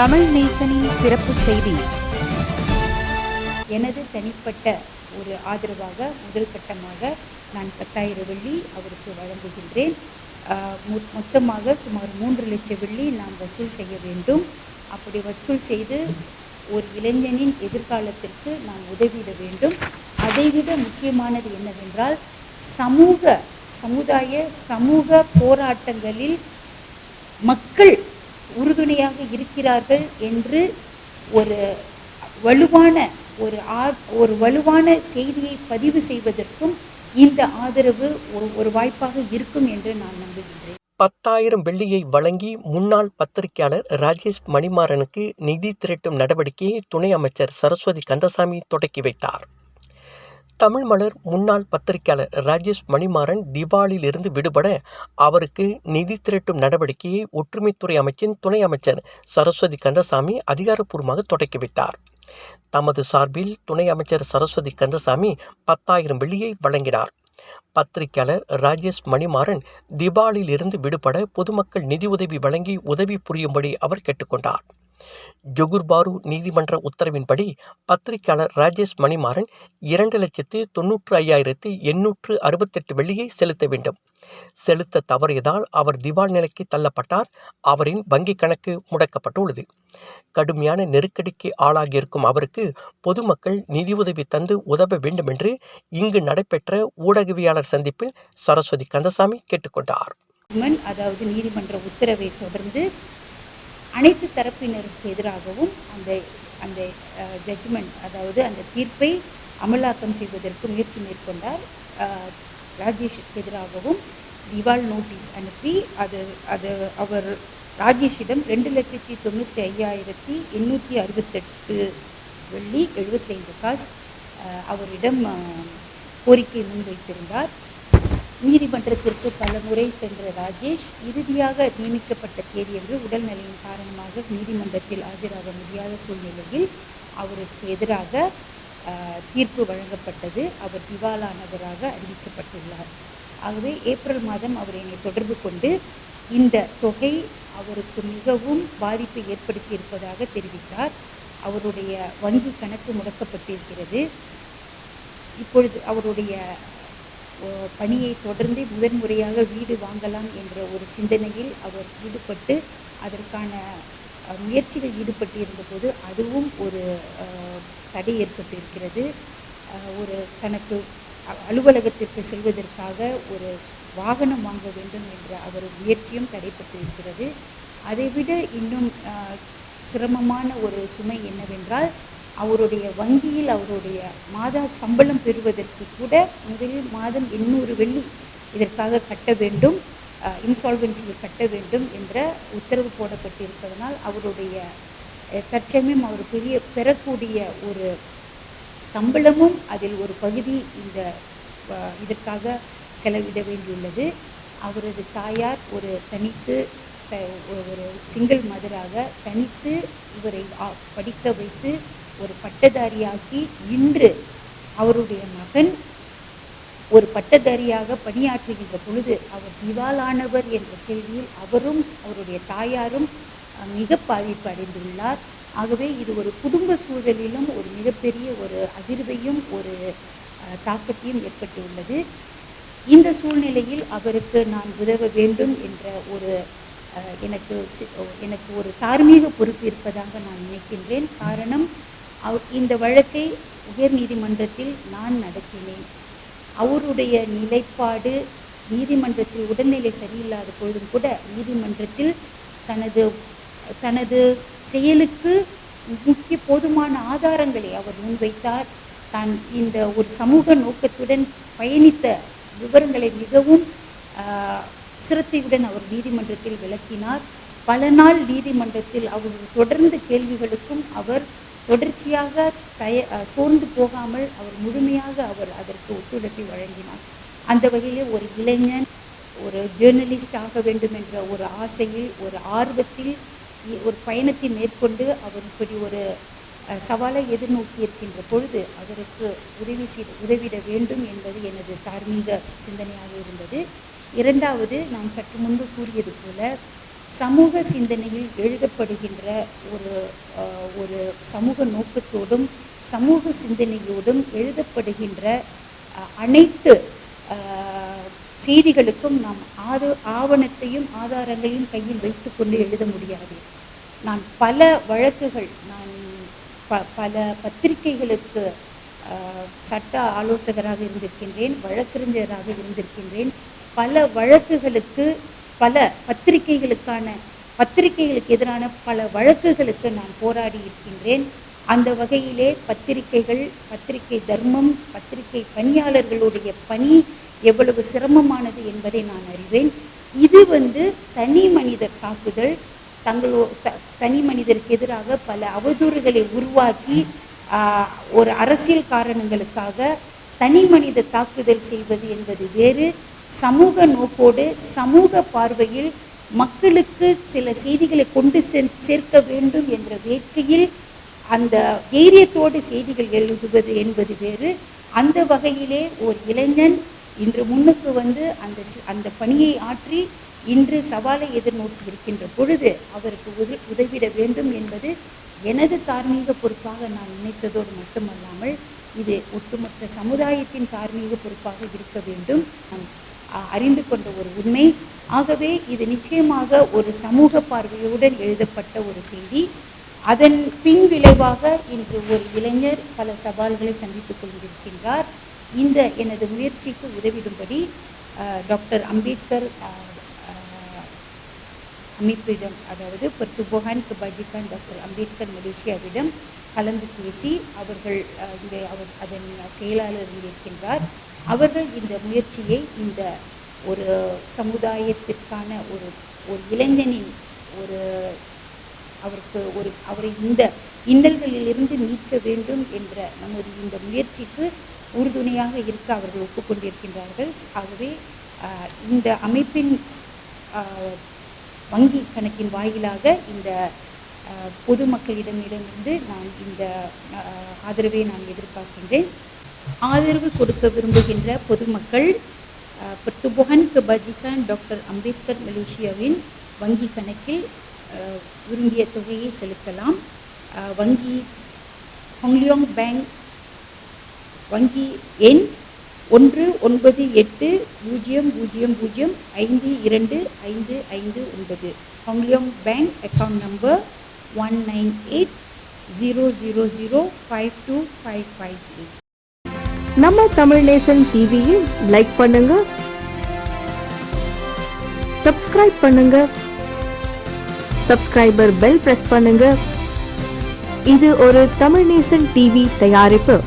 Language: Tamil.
தமிழ் நேசனின் சிறப்பு செய்தி. எனது தனிப்பட்ட ஒரு ஆதரவாக முதல் கட்டமாக நான் பத்தாயிரம் வெள்ளி அவருக்கு வழங்குகின்றேன். மொ- மொத்தமாக சுமார் மூன்று லட்சம் வெள்ளி நாம் வசூல் செய்ய வேண்டும். அப்படி வசூல் செய்து ஒரு இளைஞனின் எதிர்காலத்திற்கு நாம் உதவிட வேண்டும். அதைவிட முக்கியமானது என்னவென்றால் சமூக சமுதாய சமூக போராட்டங்களில் மக்கள் உறுதுணையாக இருக்கிறார்கள் என்று ஒரு வலுவான ஒரு ஆ- ஒரு வலுவான செய்தியை பதிவு செய்வதற்கும் இந்த ஆதரவு ஒரு ஒரு வாய்ப்பாக இருக்கும் என்று நான் நம்புகின்றேன். பத்தாயிரம் வெள்ளியை வழங்கி முன்னாள் பத்திரிகையாளர் ராஜேஷ் மணிமாறனுக்கு நிதி திரட்டும் நடவடிக்கையை துணை அமைச்சர் சரஸ்வதி கந்தசாமி தொடக்கி வைத்தார். தமிழ் மலர் முன்னாள் பத்திரிகையாளர் ராஜேஷ் மணிமாறன் திவாலில் விடுபட அவருக்கு நிதி திரட்டும் நடவடிக்கையை ஒற்றுமைத்துறை அமைச்சின் துணை அமைச்சர் சரஸ்வதி கந்தசாமி அதிகாரப்பூர்வமாக தொடக்கி வைத்தார். தமது சார்பில் துணை அமைச்சர் சரஸ்வதி கந்தசாமி பத்தாயிரம் வெள்ளியை வழங்கினார். பத்திரிகையாளர் ராஜேஷ் மணிமாறன் திபாலில் விடுபட பொதுமக்கள் நிதி உதவி வழங்கி உதவி புரியும்படி அவர் கேட்டுக்கொண்டார். ஜொகுர்பாரு நீதிமன்ற உத்தரவின்படி பத்திரிகையாளர் ராஜேஷ் மணிமாறன் இரண்டு லட்சத்து தொன்னூற்று ஐயாயிரத்து எண்ணூற்று அறுபத்தெட்டு வெள்ளியை செலுத்த வேண்டும். செலுத்த தவறியதால் அவர் திவால் நிலைக்கு தள்ளப்பட்டார். அவரின் வங்கிக் கணக்கு முடக்கப்பட்டுள்ளது. கடுமையான நெருக்கடிக்கு ஆளாகியிருக்கும் அவருக்கு பொதுமக்கள் நிதியுதவி தந்து உதவ வேண்டும் என்று இங்கு நடைபெற்ற ஊடகவியாளர் சந்திப்பில் சரஸ்வதி கந்தசாமி கேட்டுக்கொண்டார். அதாவது நீதிமன்ற உத்தரவை தொடர்ந்து அனைத்து தரப்பினருக்கு எதிராகவும் அந்த அந்த ஜட்ஜ்மெண்ட் அதாவது அந்த தீர்ப்பை அமலாக்கம் செய்வதற்கு முயற்சி மேற்கொண்டார். ராஜேஷுக்கு எதிராகவும் திவால் நோட்டீஸ் அனுப்பி அது அது அவர் ராஜேஷிடம் ரெண்டு லட்சத்தி தொண்ணூற்றி ஐயாயிரத்தி எண்ணூற்றி அறுபத்தெட்டு வெள்ளி எழுபத்தைந்து காசு அவரிடம் கோரிக்கை முன்வைத்திருந்தார். நீதிமன்றத்திற்கு பல முறை சென்ற ராஜேஷ் இறுதியாக நியமிக்கப்பட்ட தேதியன்று உடல்நிலையின் காரணமாக நீதிமன்றத்தில் ஆஜராக முடியாத சூழ்நிலையில் அவருக்கு எதிராக தீர்ப்பு வழங்கப்பட்டது. அவர் திவாலானவராக அறிவிக்கப்பட்டுள்ளார். ஆகவே ஏப்ரல் மாதம் அவர் என்னை தொடர்பு கொண்டு இந்த தொகை அவருக்கு மிகவும் பாதிப்பை ஏற்படுத்தி இருப்பதாக தெரிவித்தார். அவருடைய வங்கி கணக்கு முடக்கப்பட்டிருக்கிறது. இப்பொழுது அவருடைய பணியை தொடர்ந்து முதன்முறையாக வீடு வாங்கலாம் என்ற ஒரு சிந்தனையில் அவர் ஈடுபட்டு அதற்கான முயற்சிகள் ஈடுபட்டு இருந்தபோது அதுவும் ஒரு தடை ஏற்பட்டிருக்கிறது. ஒரு தனக்கு அலுவலகத்திற்கு செல்வதற்காக ஒரு வாகனம் வாங்க வேண்டும் என்ற அவர் முயற்சியும் தடைப்பட்டு இருக்கிறது அதைவிட இன்னும் சிரமமான ஒரு சுமை என்னவென்றால் அவருடைய வங்கியில் அவருடைய மாத சம்பளம் பெறுவதற்கு கூட முதலில் மாதம் எண்ணூறு வெள்ளி இதற்காக கட்ட வேண்டும் இன்சால்வென்சியில் கட்ட வேண்டும் என்ற உத்தரவு போடப்பட்டிருப்பதனால் அவருடைய தற்சமயம் அவர் பெரிய பெறக்கூடிய ஒரு சம்பளமும் அதில் ஒரு பகுதி இந்த இதற்காக செலவிட வேண்டியுள்ளது. அவரது தாயார் ஒரு தனித்து ஒரு சிங்கிள் மதராக தனித்து இவரை படிக்க வைத்து ஒரு பட்டதாரியாக்கி இன்று அவருடைய மகன் ஒரு பட்டதாரியாக பணியாற்றுகின்ற பொழுது அவர் திவாலானவர் என்ற கேள்வியில் அவரும் அவருடைய தாயாரும் மிக பாதிப்பு அடைந்துள்ளார். ஆகவே இது ஒரு குடும்ப சூழலிலும் ஒரு மிகப்பெரிய ஒரு அதிர்வையும் ஒரு அஹ், தாக்கத்தையும் ஏற்பட்டுள்ளது. இந்த சூழ்நிலையில் அவருக்கு நான் உதவ வேண்டும் என்ற ஒரு அஹ், எனக்கு எனக்கு ஒரு தார்மீக பொறுப்பு இருப்பதாக நான் நினைக்கின்றேன். காரணம் இந்த வழக்கை உயர் நீதிமன்றத்தில் நான் நடத்தினேன். அவருடைய நிலைப்பாடு நீதிமன்றத்தில் உடல்நிலை சரியில்லாத பொழுதும் கூட நீதிமன்றத்தில் தனது தனது செயலுக்கு முக்கிய போதுமான ஆதாரங்களை அவர் முன்வைத்தார். தான் இந்த ஒரு சமூக நோக்கத்துடன் பயணித்த விவரங்களை மிகவும் சிரத்தையுடன் அவர் நீதிமன்றத்தில் விளக்கினார். பல நாள் நீதிமன்றத்தில் அவர் தொடர்ந்து கேள்விகளுக்கும் அவர் தொடர்ச்சியாக தய அஹ், சோர்ந்து போகாமல் அவர் முழுமையாக அவர் அதற்கு ஒத்துழைப்பை வழங்கினார். அந்த வகையிலே ஒரு இளைஞன் ஒரு ஜேர்னலிஸ்ட் ஆக வேண்டும் என்ற ஒரு ஆசையில் ஒரு ஆர்வத்தில் ஒரு பயணத்தை மேற்கொண்டு அவர் இப்படி ஒரு சவாலை எதிர்நோக்கி இருக்கின்ற பொழுது அவருக்கு உதவி செய்து உதவிட வேண்டும் என்பது எனது தார்மீக சிந்தனையாக இருந்தது. இரண்டாவது நான் சற்று முன்பு கூறியது போல சமூக சிந்தனையில் எழுதப்படுகின்ற ஒரு ஒரு சமூக நோக்கத்தோடும் சமூக சிந்தனையோடும் எழுதப்படுகின்ற அனைத்து செய்திகளுக்கும் நாம் ஆது ஆவணத்தையும் ஆதாரங்களையும் கையில் வைத்துக்கொண்டு எழுத முடியாது. நான் பல வழக்குகள் நான் ப பல பத்திரிகைகளுக்கு சட்ட ஆலோசகராக இருந்திருக்கின்றேன் வழக்கறிஞராக இருந்திருக்கின்றேன். பல வழக்குகளுக்கு பல பத்திரிகைகளுக்கான பத்திரிகைகளுக்கு எதிரான பல வழக்குகளுக்கு நான் போராடி இருக்கின்றேன் அந்த வகையிலே பத்திரிகைகள் பத்திரிகை தர்மம் பத்திரிகை பணியாளர்களுடைய பணி எவ்வளவு சிரமமானது என்பதை நான் அறிவேன். இது வந்து தனி மனித தாக்குதல் தங்களோ த தனி மனிதருக்கு எதிராக பல அவதூறுகளை உருவாக்கி ஆஹ், ஒரு அரசியல் காரணங்களுக்காக தனி மனித தாக்குதல் செய்வது என்பது வேறு சமூக நோக்கோடு சமூக பார்வையில் மக்களுக்கு சில செய்திகளை கொண்டு சென் சேர்க்க வேண்டும் என்ற வேட்கையில் அந்த தைரியத்தோடு செய்திகள் எழுதுவது என்பது வேறு. அந்த வகையிலே ஒரு இளைஞன் இன்று முன்னுக்கு வந்து அந்த அந்த பணியை ஆற்றி இன்று சவாலை எதிர்நோக்கி இருக்கின்ற பொழுது அவருக்கு உத உதவிட வேண்டும் என்பது எனது தார்மீக பொறுப்பாக நான் நினைத்ததோடு மட்டுமல்லாமல் இது ஒட்டுமொத்த சமுதாயத்தின் தார்மீக பொறுப்பாக இருக்க வேண்டும். நன்றி. அறிந்து கொண்ட ஒரு உண்மை. ஆகவே இது நிச்சயமாக ஒரு சமூக பார்வையுடன் எழுதப்பட்ட ஒரு செய்தி. அதன் பின் விளைவாக இன்று ஒரு இளைஞர் பல சவால்களை சந்தித்துக் கொண்டிருக்கின்றார். இந்த எனது முயற்சிக்கு உதவிடும்படி டாக்டர் அம்பேத்கர் அமைப்பிடம் அதாவது பர்துபோகான் கபாஜிகான் டாக்டர் அம்பேத்கர் மலேசியாவிடம் கலந்து பேசி அவர்கள் அஹ், இங்கே அவர் அதன் செயலாளர் இருக்கின்றார். அவர்கள் இந்த முயற்சியை இந்த ஒரு சமுதாயத்திற்கான ஒரு ஒரு இளைஞனின் ஒரு அவருக்கு ஒரு அவரை இந்த இன்னல்களிலிருந்து மீட்க வேண்டும் என்ற நமது இந்த முயற்சிக்கு உறுதுணையாக இருக்க அவர்கள் ஒப்புக்கொண்டிருக்கின்றார்கள். ஆகவே இந்த அமைப்பின் வங்கி கணக்கின் வாயிலாக இந்த ஆஹ், பொதுமக்களிடமிடமிருந்து நான் இந்த ஆதரவை நான் எதிர்பார்க்கின்றேன். ஆதரவு கொடுக்க விரும்புகின்ற பொதுமக்கள் ஆஹ், பெர்துபோகன் கபாஜிகான் டாக்டர் அம்பேத்கர் மலேசியாவின் வங்கி கணக்கில் விரும்பிய தொகையை செலுத்தலாம். வங்கி ஹொங்லியோங் பேங்க் வங்கி எண் ஒன்று ஒன்பது எட்டு பூஜ்ஜியம் பூஜ்ஜியம் பூஜ்ஜியம் ஐந்து இரண்டு ஐந்து ஐந்து ஒன்பது. Hong Leong bank account number one nine eight zero zero zero five two five five three நம்ம தமிழ் நேசன் டிவியை லைக் பண்ணுங்க. சப்ஸ்கிரைப் பண்ணுங்க. சப்ஸ்கிரைபர் பெல் பிரஸ் பண்ணுங்க. இது ஒரு தமிழ் நேசன் டிவி தயாரிப்பு.